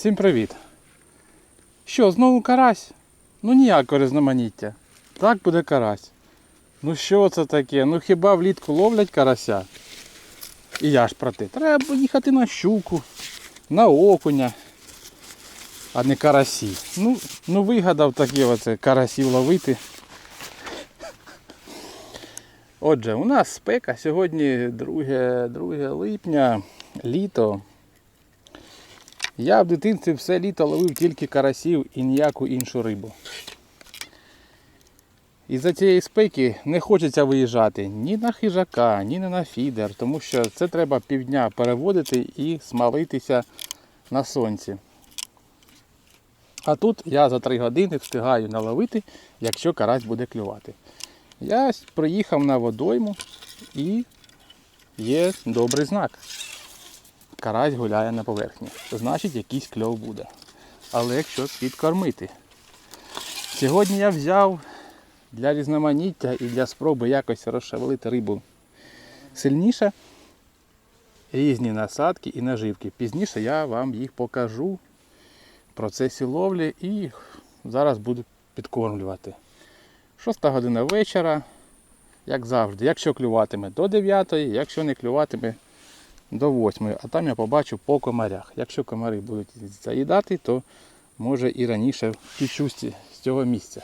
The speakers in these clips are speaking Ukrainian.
Всім привіт! Що, знову карась? Ну ніякого різноманіття. Так буде карась. Ну що це таке? Ну хіба влітку ловлять карася? І я ж про те. Треба їхати на щуку, на окуня, а не карасі. Ну, ну вигадав таке оце карасів ловити. Отже, у нас спека сьогодні 2, 2 липня, літо. Я в дитинстві все літо ловив тільки карасів і ніяку іншу рибу. Із-за цієї спеки не хочеться виїжджати ні на хижака, ні на фідер, тому що це треба півдня переводити і смалитися на сонці. А тут я за 3 години встигаю наловити, якщо карась буде клювати. Я приїхав на водойму і є добрий знак. Карась гуляє на поверхні. Значить якийсь кльов буде. Але якщо підкормити. Сьогодні я взяв для різноманіття і для спроби якось розшевелити рибу сильніше різні насадки і наживки. Пізніше я вам їх покажу в процесі ловлі і зараз буду підкормлювати. Шоста година вечора, як завжди. Якщо клюватиме до 9, якщо не клюватиме до 8, а там я побачу по комарях. Якщо комари будуть заїдати, то може і раніше втічусь з цього місця.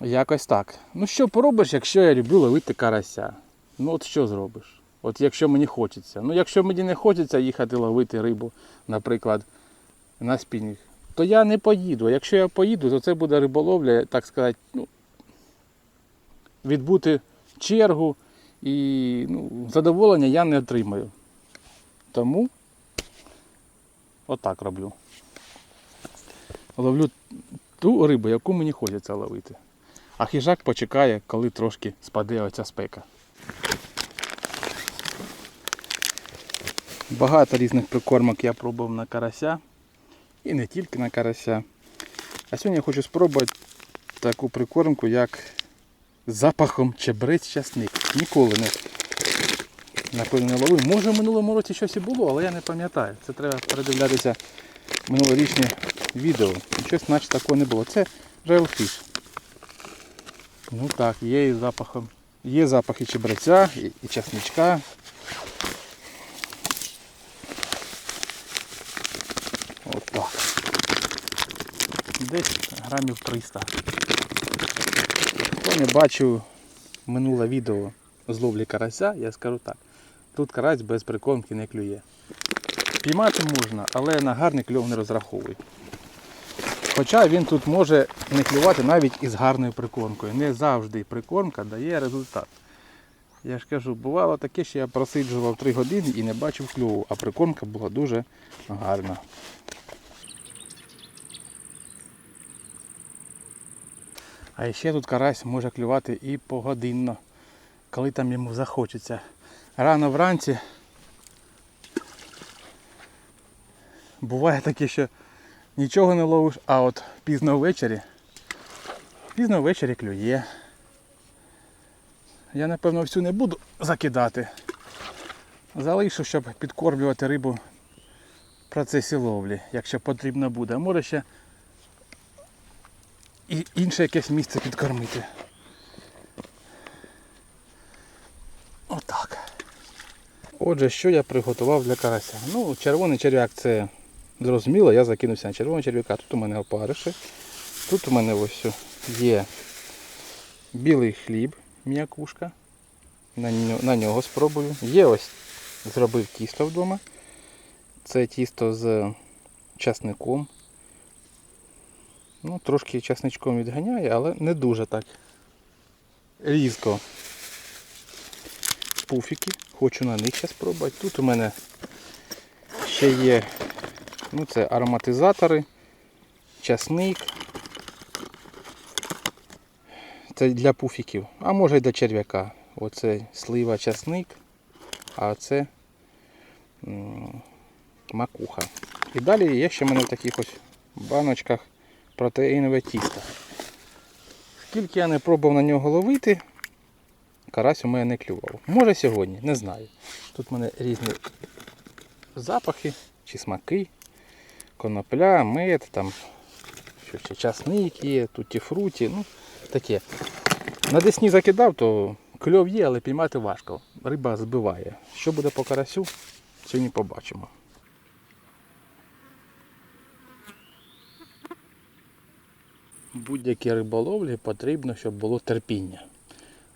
Якось так. Ну що поробиш, якщо я люблю ловити карася? Ну от що зробиш? От якщо мені хочеться. Ну якщо мені не хочеться їхати ловити рибу, наприклад, на спінінг, то я не поїду. Якщо я поїду, то це буде риболовля, так сказати, ну, відбути чергу і ну, задоволення я не отримаю. Тому отак роблю. Ловлю ту рибу, яку мені хочеться ловити. А хижак почекає, коли трошки спаде оця спека. Багато різних прикормок я пробував на карася. І не тільки на карася. А сьогодні я хочу спробувати таку прикормку, як запахом чебрець часник. Ніколи не напевно не ловив. Може в минулому році щось і було, але я не пам'ятаю. Це треба передивлятися минулорічне відео. Щось наче такого не було. Це джейлфіш. Ну так, є і запахом. Є запахи чебреця і, і часничка. От так. Десь грамів 300. Хто не бачив минуле відео з ловлі карася, я скажу так. Тут карась без прикормки не клює. Піймати можна, але на гарний кльов не розраховуй. Хоча він тут може не клювати навіть із гарною прикормкою. Не завжди прикормка дає результат. Я ж кажу, бувало таке, що я просиджував 3 години і не бачив кльову, а прикормка була дуже гарна. А ще тут карась може клювати і погодинно, коли там йому захочеться. Рано вранці буває таке, що нічого не ловиш, а от пізно ввечері, пізно ввечері клює. Я напевно всю не буду закидати. Залишу, щоб підкормлювати рибу в процесі ловлі, якщо потрібно буде. Може ще і інше якесь місце підкормити. Отак. Отже, що я приготував для карася? Ну, червоний черв'як це зрозуміло, я закинувся на червоного черв'яка. Тут у мене опариші. Тут у мене ось є білий хліб, м'якушка. На нього, на нього спробую. Є ось зробив тісто вдома. Це тісто з часником. Ну, трошки часничком відганяє, але не дуже так. Різко. Пуфіки. Хочу на них ще спробувати. Тут у мене ще є ну, це ароматизатори, часник. Це для пуфіків, а може й для черв'яка. Оце слива часник, а це макуха. І далі є ще в мене в таких ось баночках протеїнове тісто. Скільки я не пробував на нього ловити, карась у мене не клював. Може сьогодні, не знаю. Тут в мене різні запахи. чесмаки, конопля, мед, там що ще часник є, туті фруті, ну таке. На десні закидав, то кльов є, але піймати важко. Риба збиває. Що буде по карасю, сьогодні побачимо. Будь-якій риболовлі потрібно, щоб було терпіння.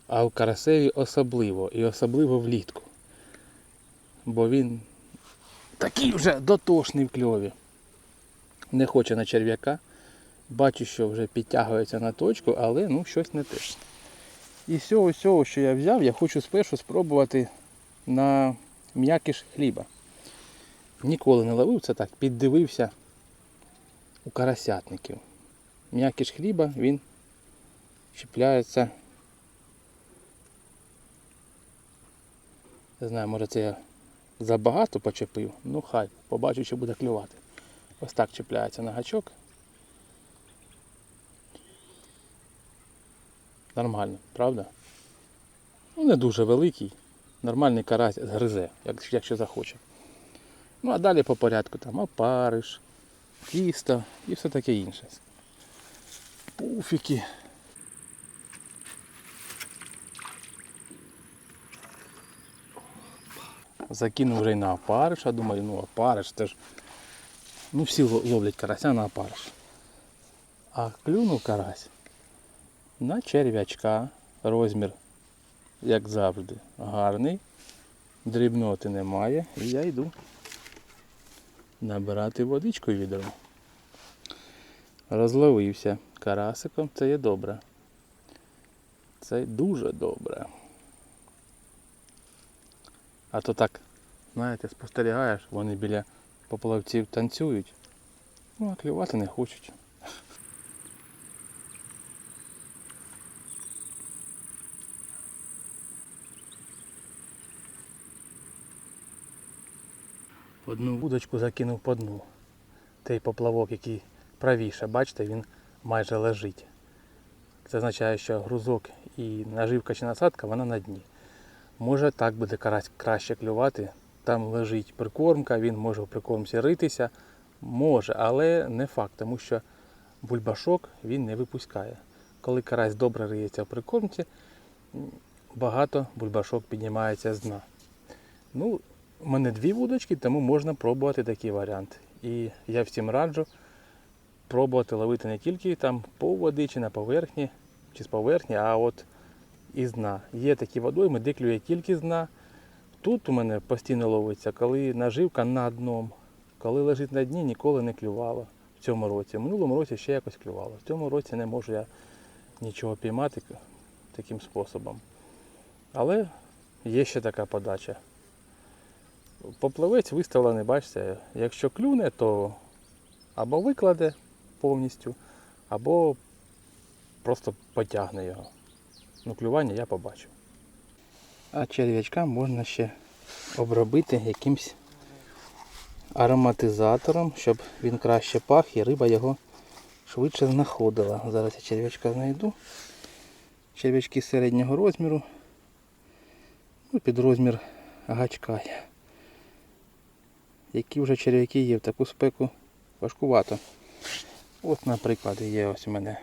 А у карасеві особливо і особливо влітку. Бо він такий вже дотошний в кльові. Не хоче на черв'яка. Бачу, що вже підтягується на точку, але ну щось не те. І з цього всього, що я взяв, я хочу спершу спробувати на м'якіш хліба. Ніколи не ловив це так, піддивився у карасятників. М'якіш хліба він чіпляється. Не знаю, може це я забагато почепив, ну хай, побачу, що буде клювати. Ось так чіпляється на гачок. Нормально, правда? Ну, не дуже великий. Нормальний карась гризе, як- якщо захоче. Ну а далі по порядку там опариш, тісто і все таке інше. Пуфіки. Закинув вже й на опариш, а думаю, ну опариш, це ж. Ну всі ловлять карася на опариш. А клюнув карась на черв'ячка. Розмір, як завжди, гарний. Дрібноти немає. І я йду набирати водичку відро. Розловився карасиком, це є добре. Це дуже добре. А то так, знаєте, спостерігаєш, вони біля поплавців танцюють, ну а клювати не хочуть. Одну вудочку закинув по дну. Той поплавок, який правіше, бачите, він майже лежить. Це означає, що грузок і наживка чи насадка вона на дні. Може так буде карась краще клювати. Там лежить прикормка, він може в прикормці ритися. Може, але не факт, тому що бульбашок він не випускає. Коли карась добре риється в прикормці, багато бульбашок піднімається з дна. Ну, у мене дві вудочки, тому можна пробувати такий варіант. І я всім раджу пробувати ловити не тільки там по води чи на поверхні, чи з поверхні, а от із дна. Є такі водойми, де клює тільки з дна. Тут у мене постійно ловиться, коли наживка на дном. Коли лежить на дні, ніколи не клювало в цьому році. В минулому році ще якось клювало. В цьому році не можу я нічого піймати таким способом. Але є ще така подача. Попливець виставлений, бачите, якщо клюне, то або викладе повністю, або просто потягне його. Ну, клювання я побачив. А черв'ячка можна ще обробити якимсь ароматизатором, щоб він краще пах і риба його швидше знаходила. Зараз я черв'ячка знайду. Черв'ячки середнього розміру. Ну, під розмір гачка. Які вже черв'яки є в таку спеку важкувато. От, наприклад, є ось у мене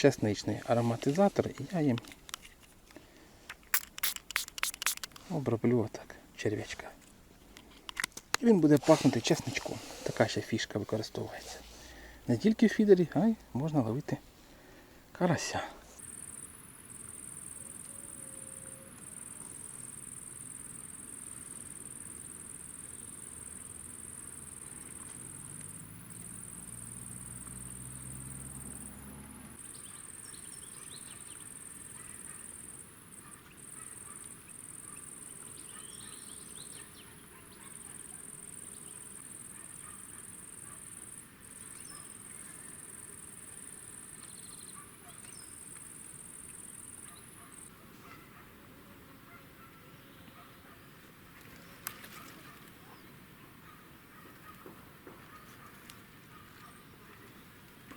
чесничний ароматизатор, і я їм оброблю отак черв'ячка. І він буде пахнути чесничком. Така ще фішка використовується. Не тільки в фідері, а й можна ловити карася.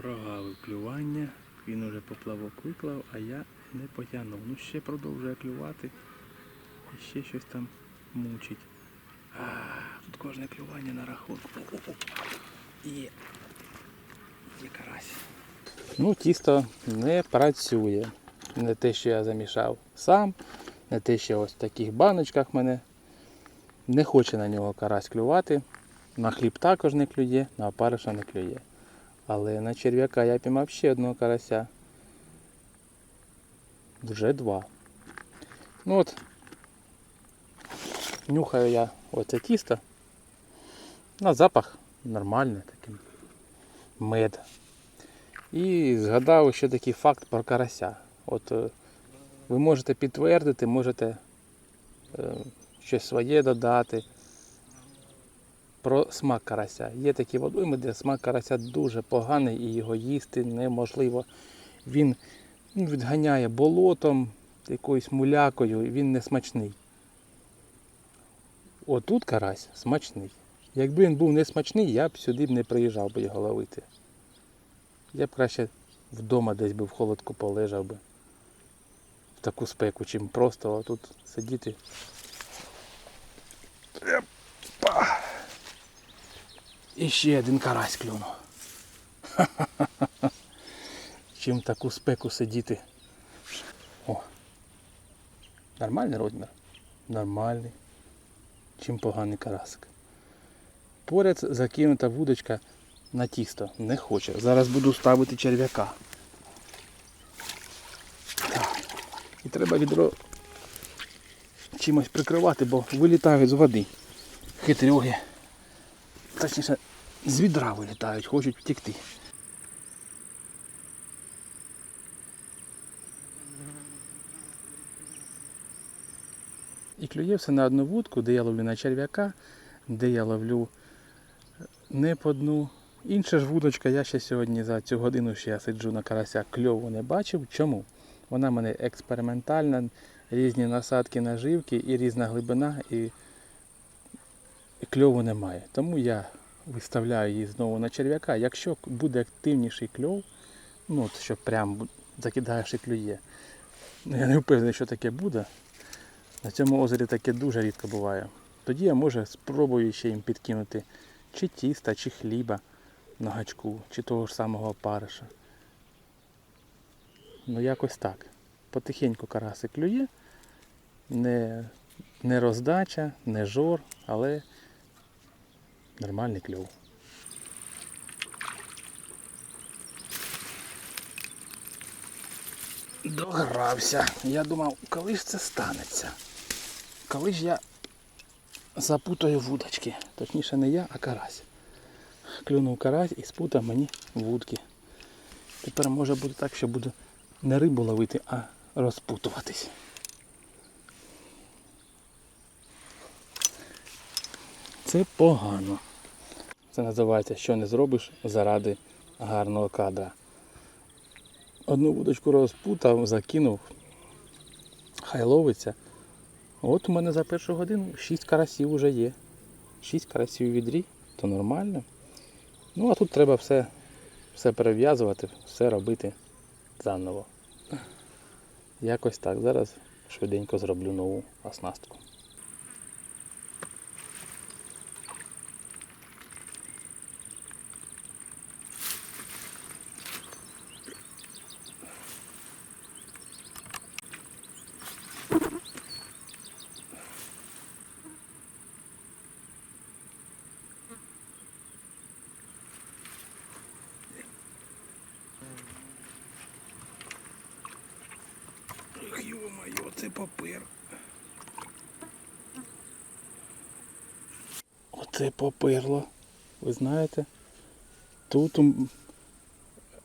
Прогавив клювання, він уже поплавок виклав, а я не потягнув. Ну ще продовжує клювати і ще щось там мучить. А, тут кожне клювання на рахунку. Є. Є карась. Ну, тісто не працює. Не те, що я замішав сам, не те, що ось в таких баночках мене. Не хоче на нього карась клювати. На хліб також не клює, на опариша не клює. Але на черв'яка я піймав ще одного карася. Вже два. Ну от, нюхаю я оце тісто. На запах нормальний такий. Мед. І згадав ще такий факт про карася. От е, ви можете підтвердити, можете е, щось своє додати. Про смак карася. Є такі водойми, де смак карася дуже поганий і його їсти неможливо. Він ну, відганяє болотом, якоюсь мулякою, і він не смачний. Отут карась смачний. Якби він був не смачний, я б сюди б не приїжджав би його ловити. Я б краще вдома десь би в холодку полежав би. В таку спеку, чим просто тут сидіти. Епа. І ще один карась клюнув. Чим таку спеку сидіти. О. Нормальний розмір? Нормальний. Чим поганий карасик. Поряд закинута вудочка на тісто. Не хоче. Зараз буду ставити черв'яка. Так. І треба відро чимось прикривати, бо вилітають з води. Хитрюги. Точніше, з відра вилітають, хочуть втекти. І клює все на одну вудку, де я ловлю на черв'яка, де я ловлю не по дну. Інша ж вудочка, я ще сьогодні за цю годину, що я сиджу на карася, кльову не бачив. Чому? Вона в мене експериментальна, різні насадки наживки і різна глибина, і, і кльову немає. Тому я виставляю її знову на черв'яка. Якщо буде активніший кльов, ну от що прям закидаєш і клює. Ну, Я не впевнений, що таке буде. На цьому озері таке дуже рідко буває. Тоді я може спробую ще їм підкинути чи тіста, чи хліба на гачку, чи того ж самого опариша. Ну якось так. Потихеньку карасик клює. Не, не роздача, не жор, але нормальний клюв. Догрався. Я думав, коли ж це станеться? Коли ж я запутаю вудочки. Точніше не я, а карась. Клюнув карась і спутав мені вудки. Тепер може бути так, що буду не рибу ловити, а розпутуватись. Це погано. Це називається, що не зробиш заради гарного кадра. Одну вудочку розпутав, закинув, хай ловиться. От у мене за першу годину 6 карасів вже є. 6 карасів у відрі, то нормально. Ну а тут треба все, все перев'язувати, все робити заново. Якось так. Зараз швиденько зроблю нову оснастку. Це папир. Оце попирло. Ви знаєте? Тут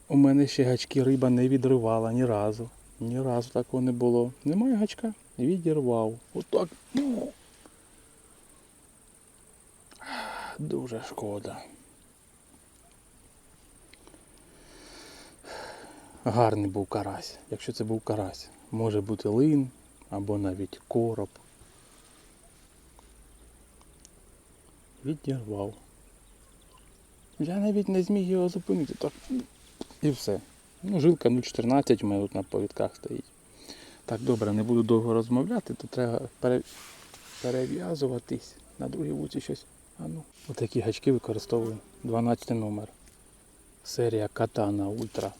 у, мене ще гачки риба не відривала ні разу. Ні разу такого не було. Немає гачка. Відірвав. Отак. Ну. Дуже шкода. Гарний був карась. Якщо це був карась, може бути лин або навіть короб. Відірвав. Я навіть не зміг його зупинити. Так. І все. Ну, жилка 0,14 у мене тут на повідках стоїть. Так, добре, не буду довго розмовляти, то треба пере... перев'язуватись. на другій вулиці щось. А ну. Отакі гачки використовую. 12 номер. Серія Катана Ультра.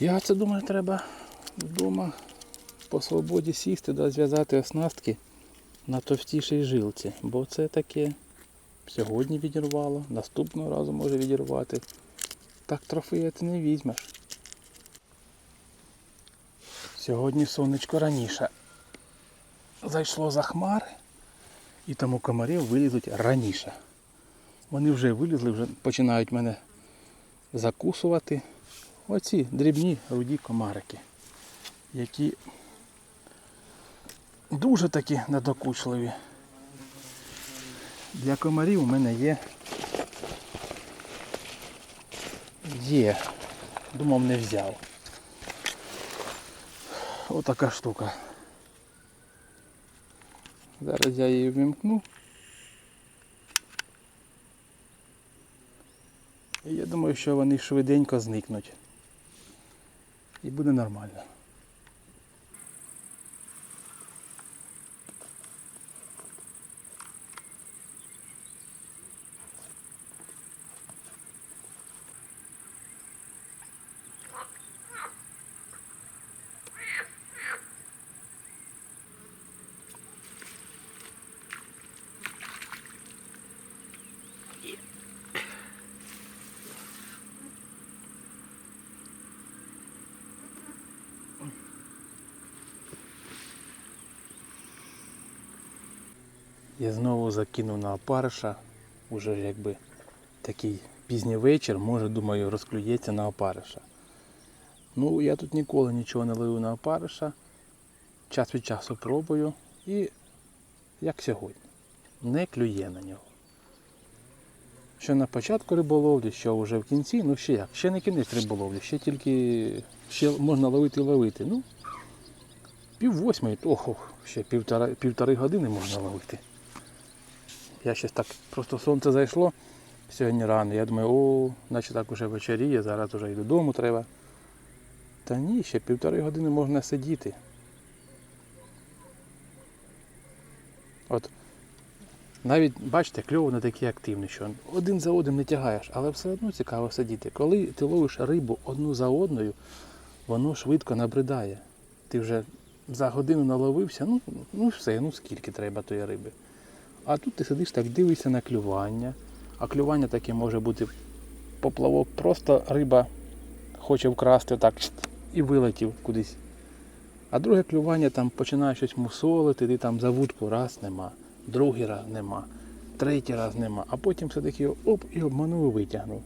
Я це думаю, треба вдома по свободі сісти да зв'язати оснастки на товстішій жилці. Бо це таке сьогодні відірвало, наступного разу може відірвати. Так трофея ти не візьмеш. Сьогодні сонечко раніше зайшло за хмари, і тому комарів вилізуть раніше. Вони вже вилізли, вже починають мене закусувати. Оці дрібні руді комарики, які дуже такі недокучливі. Для комарів у мене є. Є. Думав не взяв. Отака штука. Зараз я її вимкну. І я думаю, що вони швиденько зникнуть. І буде нормально. Я знову закинув на опариша. Уже якби такий пізній вечір, може, думаю, розклюється на опариша. Ну, я тут ніколи нічого не ловив на опариша. Час від часу пробую і як сьогодні. Не клює на нього. Що на початку риболовлі, що вже в кінці, ну ще як, ще не кінець риболовлі, ще тільки ще можна ловити і ловити. Ну, пів восьмої, охо, ще півтора, півтори години можна ловити. Я щось так, просто сонце зайшло сьогодні рано. Я думаю, о, наче так уже вечеріє, зараз вже і додому треба. Та ні, ще півтори години можна сидіти. От навіть бачите, кльово не такий активний, що один за одним не тягаєш, але все одно цікаво сидіти. Коли ти ловиш рибу одну за одною, воно швидко набридає. Ти вже за годину наловився, ну, ну все, ну скільки треба тої риби. А тут ти сидиш так, дивишся на клювання. А клювання таке може бути поплавок, просто риба хоче вкрасти так і вилетів кудись. А друге клювання там починає щось мусолити, ти там за вудку раз нема, другий раз нема, третій раз нема, а потім все-таки оп і обманув і витягнув.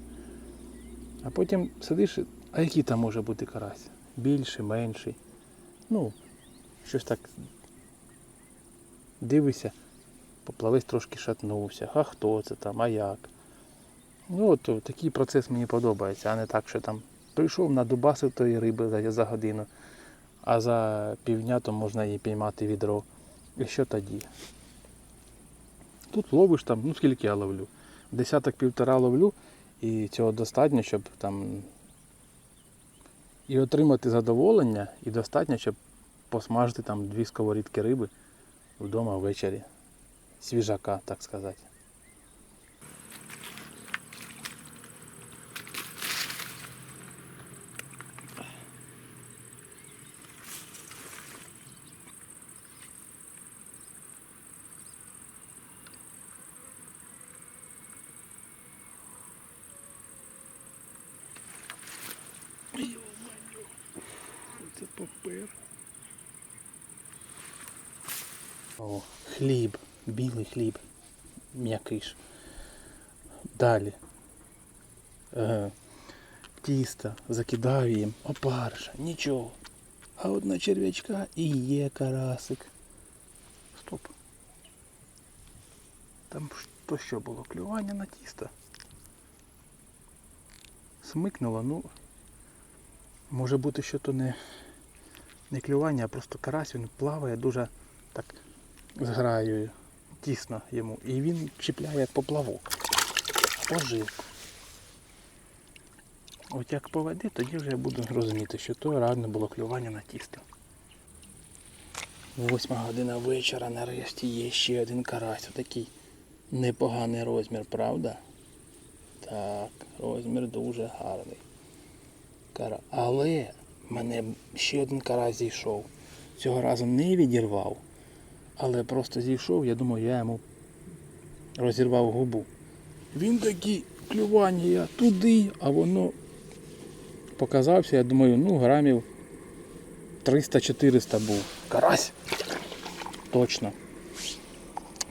А потім сидиш, а який там може бути карась? Більший, менший. Ну, щось так дивишся, поплавець трошки шатнувся. А хто це там, а як? Ну от такий процес мені подобається, а не так, що там прийшов на дубасив тої риби за, за годину, а за півдня то можна її піймати відро. І що тоді? Тут ловиш там, ну скільки я ловлю? Десяток півтора ловлю, і цього достатньо, щоб там і отримати задоволення, і достатньо, щоб посмажити там дві сковорідки риби вдома ввечері. Свіжака, так сказати. Це попер. О, хліб, білий хліб, м'який ж. Далі. Е, тісто, закидаю їм, опарша, нічого. А от на черв'ячка і є карасик. Стоп. Там то що було? Клювання на тісто. Смикнуло, ну. Може бути, що то не, не клювання, а просто карась, він плаває дуже так з граєю, тісно йому. І він чіпляє поплавок. Поживку. От як поведе, тоді вже я буду розуміти, що то реально було клювання на тісто. Восьма година вечора, нарешті є ще один карась. Отакий непоганий розмір, правда? Так, розмір дуже гарний. Кара... Але мене ще один карась зійшов. Цього разу не відірвав, але просто зійшов, я думаю, я йому розірвав губу. Він такий клювання я туди, а воно показався, я думаю, ну грамів 300-400 був. Карась. Точно.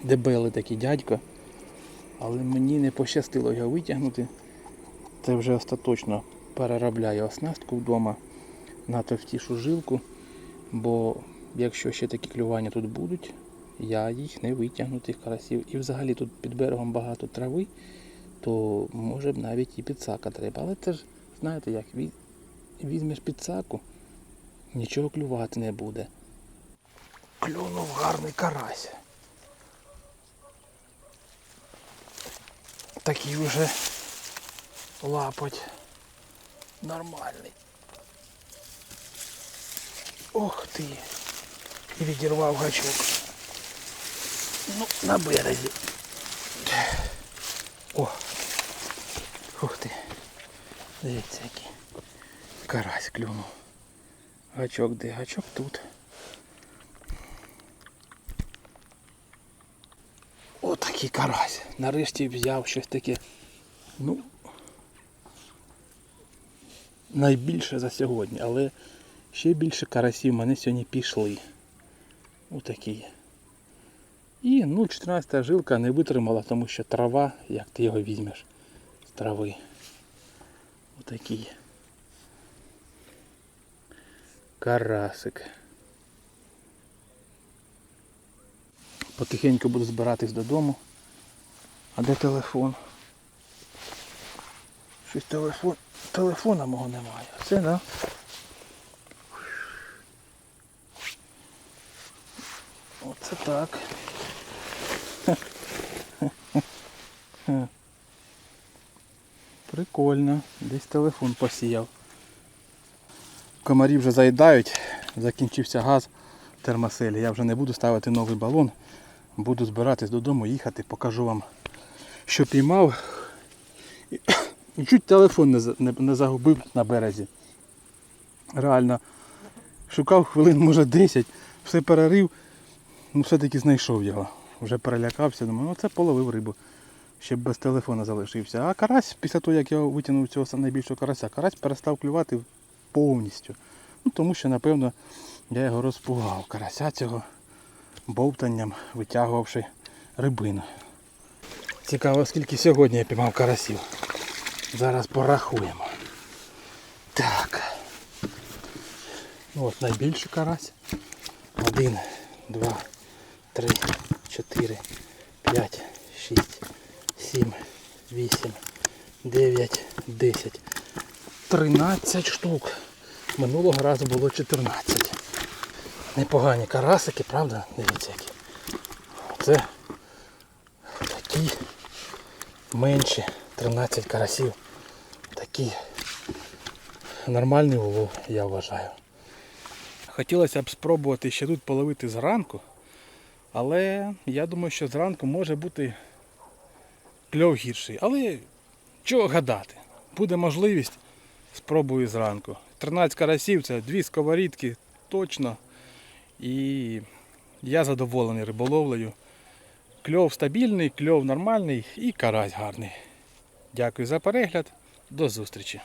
Дебелий такий дядько. Але мені не пощастило його витягнути. Це вже остаточно переробляю оснастку вдома на товстішу жилку. Бо якщо ще такі клювання тут будуть, я їх не витягну тих карасів. І взагалі тут під берегом багато трави, то може б навіть і підсака треба. Але це ж, знаєте як, ві- візьмеш підсаку, нічого клювати не буде. Клюнув гарний карась. Такий вже лапоть нормальний. Ох ти. І відірвав гачок. Ну, на березі. О! Ух ти. Дивіться який. Карась клюнув. Гачок де? Гачок тут. Отакий карась. Нарешті взяв щось таке. Ну. Найбільше за сьогодні, але ще більше карасів мене сьогодні пішли. Отакі. І ну, 14 жилка не витримала, тому що трава, як ти його візьмеш з трави. Отакий. Карасик. Потихеньку буду збиратись додому. А де телефон? Щось телефон. Телефона мого немає. Це, да? Оце так. Прикольно. Десь телефон посіяв. Комарі вже заїдають, закінчився газ термоселі. Я вже не буду ставити новий балон. Буду збиратись додому, їхати, покажу вам, що піймав. І- чуть телефон не, не, не загубив на березі. Реально, шукав хвилин, може 10, все перерив, ну все-таки знайшов його. Вже перелякався, думаю, ну це половив рибу. Ще без телефона залишився. А карась, після того, як я витягнув цього найбільшого карася, карась перестав клювати повністю. Ну, тому що, напевно, я його розпугав. Карася цього бовтанням, витягувавши рибину. Цікаво, скільки сьогодні я піймав карасів. Зараз порахуємо. Так. От найбільший карась. Один, два, три, чотири, п'ять, шість, сім, вісім, дев'ять, десять. Тринадцять штук. Минулого разу було 14. Непогані карасики, правда? Дивіться які. Це такі менші 13 карасів. Такий нормальний улов, я вважаю. Хотілося б спробувати ще тут половити зранку, але я думаю, що зранку може бути кльов гірший. Але чого гадати? Буде можливість, спробую зранку. 13 карасів це дві сковорідки точно. І я задоволений риболовлею. Кльов стабільний, кльов нормальний і карась гарний. Дякую за перегляд. До зустрічі.